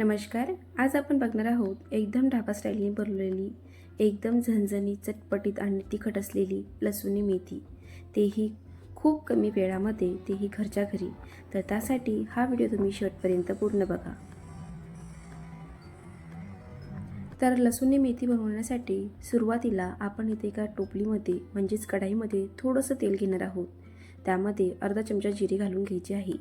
नमस्कार आज आपण बघणार आहोत एकदम ढाबा स्टाईलने बनवलेली एकदम झणझणी चटपटीत आणि तिखट असलेली लसूणी मेथी. तेही खूप कमी वेळामध्ये तेही घरच्या घरी. तर त्यासाठी हा व्हिडिओ तुम्ही शेवटपर्यंत पूर्ण बघा. तर लसूणी मेथी बनवण्यासाठी सुरुवातीला आपण इथे एका टोपलीमध्ये म्हणजेच कढाईमध्ये थोडंसं तेल घेणार आहोत. त्यामध्ये अर्धा चमचा जिरे घालून घ्यायचे आहे.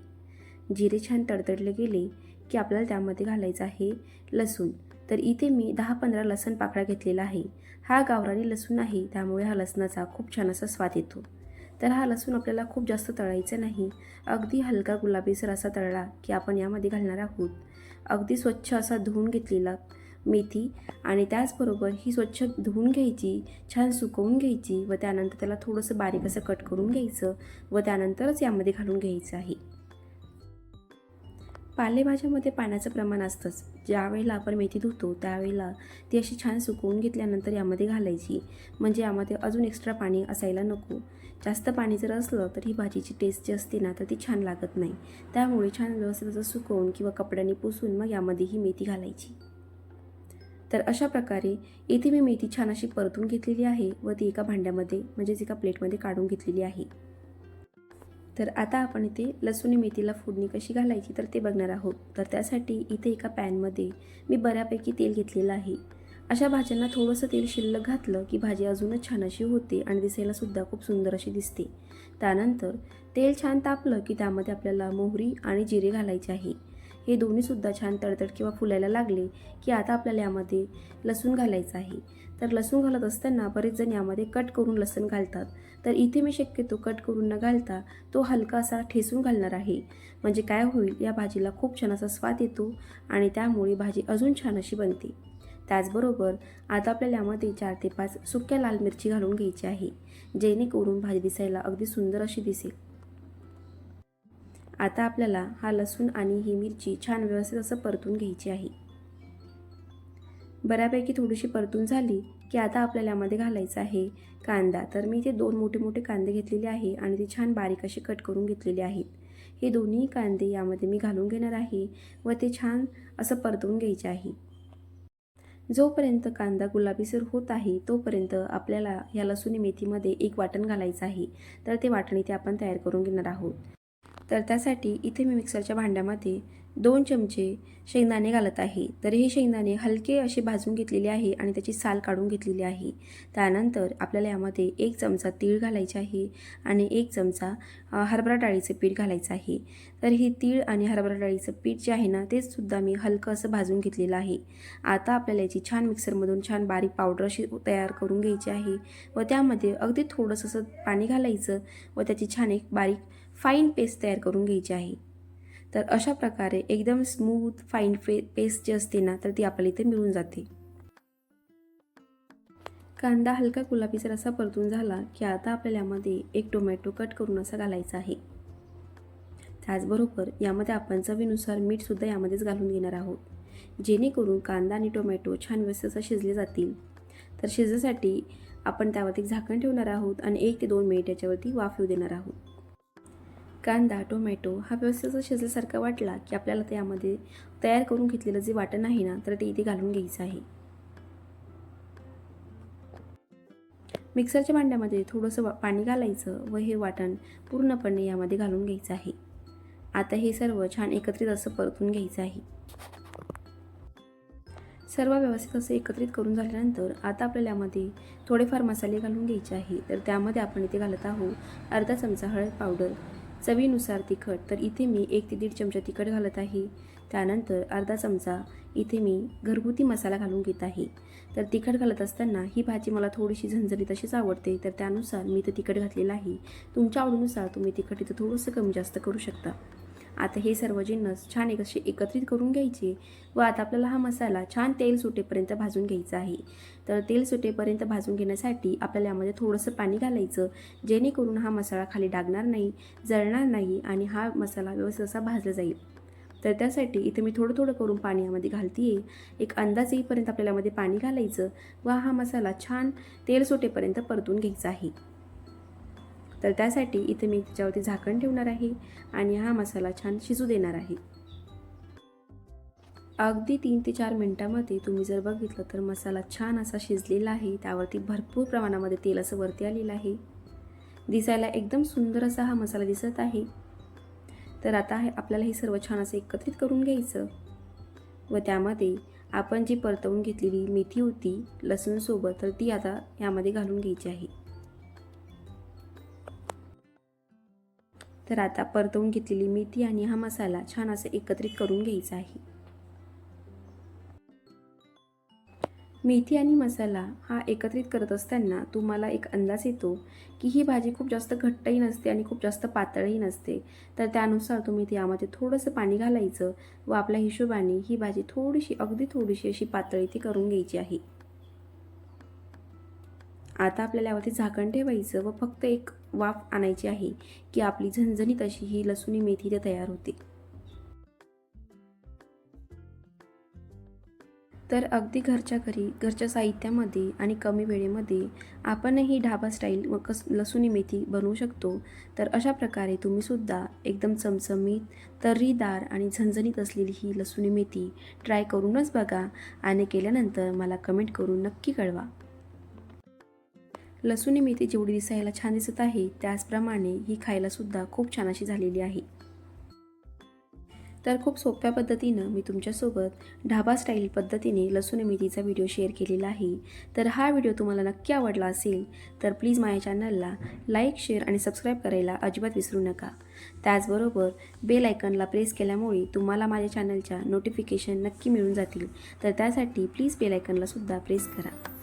जिरे छान तडतडले गेले की आपल्याला त्यामध्ये घालायचं आहे लसूण. तर इथे मी दहा पंधरा लसण पाकळा घेतलेला आहे. हा गावरानी लसूण आहे त्यामुळे हा लसणाचा खूप छान असा स्वाद येतो. तर हा लसूण आपल्याला खूप जास्त तळायचा नाही. अगदी हलका गुलाबीसर असा तळला की आपण यामध्ये घालणार आहोत. अगदी स्वच्छ असा धुवून घेतलेला मेथी आणि त्याचबरोबर ही स्वच्छ धुवून घ्यायची छान सुकवून घ्यायची व त्यानंतर त्याला थोडंसं बारीक असं कट करून घ्यायचं व त्यानंतरच यामध्ये घालून घ्यायचं आहे. पालेभाज्यामध्ये पाण्याचं प्रमाण असतंच. ज्यावेळेला आपण मेथी धुतो त्यावेळेला ती अशी छान सुकवून घेतल्यानंतर यामध्ये घालायची. म्हणजे यामध्ये अजून एक्स्ट्रा पाणी असायला नको. जास्त पाणी जर असलं तर ही भाजीची टेस्ट जी असते ना तर ती छान लागत नाही. त्यामुळे छान व्यवस्थित असं सुकवून किंवा कपड्याने पुसून मग यामध्ये ही मेथी घालायची. तर अशा प्रकारे येथे मी मेथी छान अशी परतून घेतलेली आहे व ती एका भांड्यामध्ये म्हणजेच एका प्लेटमध्ये काढून घेतलेली आहे. तर आता आपण इथे लसूण मेथीला फोडणी कशी घालायची तर ते बघणार आहोत. तर त्यासाठी इथे एका पॅनमध्ये मी बऱ्यापैकी तेल घेतलेलं आहे. अशा भाज्यांना थोडंसं तेल शिल्लक घातलं की भाजी अजूनच छान अशी होते आणि दिसायलासुद्धा खूप सुंदर अशी दिसते. त्यानंतर तेल छान तापलं की त्यामध्ये आपल्याला मोहरी आणि जिरे घालायचे आहे. हे दोन्हीसुद्धा छान तडतड किंवा फुलायला लागले की आता आपल्याला यामध्ये लसूण घालायचं आहे. तर लसूण घालत असताना बरेच जण यामध्ये कट करून लसूण घालतात. तर इथे मी शक्यतो कट करून न घालता तो हलका असा ठेसून घालणार आहे. म्हणजे काय होईल या भाजीला खूप छान असा स्वाद येतो आणि त्यामुळे भाजी अजून छान अशी बनते. त्याचबरोबर आता आपल्याला यामध्ये चार ते पाच सुक्या लाल मिरची घालून घ्यायची आहे जेणेकरून भाजी दिसायला अगदी सुंदर अशी दिसेल. आता आपल्याला हा लसूण आणि ही मिरची छान व्यवस्थित असं परतून घ्यायची आहे. बऱ्यापैकी थोडीशी परतून झाली की आता आपल्याला यामध्ये घालायचं आहे कांदा. तर मी इथे दोन मोठे मोठे कांदे घेतलेले आहे आणि ते छान बारीक असे कट करून घेतलेले आहेत हे दोन्ही कांदे यामध्ये मी घालून घेणार आहे व ते छान असं परतवून घ्यायचे आहे. जोपर्यंत कांदा गुलाबीसर होत आहे तोपर्यंत आपल्याला या लसूणी मेथीमध्ये एक वाटण घालायचं आहे. तर ते वाटण इथे आपण तयार करून घेणार आहोत. तर त्यासाठी इथे मी मिक्सरच्या भांड्यामध्ये दोन चमचे शेंगदाणे घालत आहे. तर हे शेंगदाणे हलके असे भाजून घेतलेले आहे आणि त्याची साल काढून घेतलेली आहे. त्यानंतर आपल्याला यामध्ये एक चमचा तीळ घालायचे आहे आणि एक चमचा हरभरा डाळीचं पीठ घालायचं आहे. तर हे तीळ आणि हरभरा डाळीचं पीठ जे आहे ना ते सुद्धा मी हलकं असं भाजून घेतलेलं आहे. आता आपल्याला याची छान मिक्सरमधून छान बारीक पावडर अशी तयार करून घ्यायची आहे व त्यामध्ये अगदी थोडंसं असं पाणी घालायचं व त्याची छान एक बारीक फाईन पेस्ट तयार करून घ्यायची आहे. तर अशा प्रकारे एकदम स्मूथ फाईन फे पेस्ट जी असते ना तर ती आपल्याला इथे मिळून जाते. कांदा हलका गुलाबीसर असा परतून झाला की आता आपल्याला यामध्ये एक टोमॅटो कट करून असा घालायचा आहे. त्याचबरोबर यामध्ये आपण चवीनुसार मीठसुद्धा यामध्येच घालून घेणार आहोत. जेणेकरून कांदा आणि टोमॅटो छान व्यवस्थित असं शिजले जातील. तर शिजण्यासाठी आपण त्यावरती झाकण ठेवणार आहोत आणि एक ते दोन मिनिट याच्यावरती वाफ येऊ देणार आहोत. कांदा टोमॅटो हा व्यवस्थित शिजल्यासारखा वाटला की आपल्याला त्यामध्ये तयार करून घेतलेलं जे वाटण आहे ना तर ते इथे घालून घ्यायचं आहे. मिक्सरच्या भांड्यामध्ये थोडंसं वा पाणी घालायचं व हे वाटण पूर्णपणे यामध्ये घालून घ्यायचं आहे. आता हे सर्व छान एकत्रित असं परतून घ्यायचं आहे. सर्व व्यवस्थित असं एकत्रित करून झाल्यानंतर आता आपल्याला यामध्ये थोडेफार मसाले घालून घ्यायचे आहे. तर त्यामध्ये आपण इथे घालत आहोत अर्धा चमचा हळद पावडर चवीनुसार तिखट. तर इथे मी एक ते दीड चमचा तिखट घालत आहे. त्यानंतर अर्धा चमचा इथे मी घरगुती मसाला घालून घेत आहे. तर तिखट घालत असताना ही भाजी मला थोडीशी झणझणी तशीच आवडते. तर त्यानुसार मी इथं तिखट घातलेलं आहे. तुमच्या आवडीनुसार तुम्ही तिखट इथं थोडंसं कमी जास्त करू शकता. आता हे सर्व जिन्नस छान एक असे एकत्रित करून घ्यायचे व आता आपल्याला हा मसाला छान तेल सुटेपर्यंत भाजून घ्यायचा आहे. तर तेल सुटेपर्यंत भाजून घेण्यासाठी आपल्याला यामध्ये थोडंसं पाणी घालायचं जेणेकरून हा मसाला खाली डागणार नाही जळणार नाही आणि हा मसाला व्यवस्थित असा भाजला जाईल. तर त्यासाठी इथे मी थोडं थोडं करून पाणी यामध्ये घालते एक अंदाज येईपर्यंत आपल्याला यामध्ये पाणी घालायचं व हा मसाला छान तेल सुटेपर्यंत परतून घ्यायचा आहे. तर त्यासाठी इथे मी त्याच्यावरती झाकण ठेवणार आहे आणि हा मसाला छान शिजू देणार आहे. अगदी तीन ते चार मिनटामध्ये तुम्ही जर बघितलं तर मसाला छान असा शिजलेला आहे. त्यावरती भरपूर प्रमाणामध्ये तेल असं वरती आलेलं आहे. दिसायला एकदम सुंदर असा हा मसाला दिसत आहे. तर आता हे आपल्याला हे सर्व छान असं एकत्रित करून घ्यायचं. व त्यामध्ये आपण जी परतवून घेतलेली मेथी होती लसूणसोबत तर ती आता यामध्ये घालून घ्यायची आहे. तर आता परतवून घेतलेली मेथी आणि हा मसाला छान असं एकत्रित करून घ्यायचा आहे. मेथी आणि मसाला हा एकत्रित करत असताना तुम्हाला एक अंदाज येतो की ही भाजी खूप जास्त घट्टही नसते आणि खूप जास्त पातळही नसते. तर त्यानुसार तुम्ही त्यामध्ये थोडंसं पाणी घालायचं व आपल्या हिशोबाने ही भाजी थोडीशी अगदी थोडीशी अशी पातळी ती करून घ्यायची आहे. आता आपल्याला यावरती झाकण ठेवायचं व फक्त एक वाफ आणायची आहे की आपली झणझणीत अशी ही लसुणी मेथी ते तयार होते. तर अगदी घरच्या घरी घरच्या साहित्यामध्ये आणि कमी वेळेमध्ये आपणही ढाबा स्टाईल व कस लसुणी मेथी बनवू शकतो. तर अशा प्रकारे तुम्हीसुद्धा एकदम चमचमीत तर्रीदार आणि झणझणीत असलेली ही लसूणी मेथी ट्राय करूनच बघा आणि केल्यानंतर मला कमेंट करून नक्की कळवा. लसूणी मेथी जेवढी दिसायला छान दिसत आहे त्याचप्रमाणे ही खायलासुद्धा खूप छान अशी झालेली आहे. तर खूप सोप्या पद्धतीनं मी तुमच्यासोबत ढाबा स्टाईल पद्धतीने लसूण मेथीचा व्हिडिओ शेअर केलेला आहे. तर हा व्हिडिओ तुम्हाला नक्की आवडला असेल तर प्लीज माझ्या चॅनलला लाईक शेअर आणि सबस्क्राईब करायला अजिबात विसरू नका. त्याचबरोबर बेल आयकनला प्रेस केल्यामुळे तुम्हाला माझ्या चॅनलच्या नोटिफिकेशन नक्की मिळून जातील. तर त्यासाठी प्लीज बेल आयकनला सुद्धा प्रेस करा.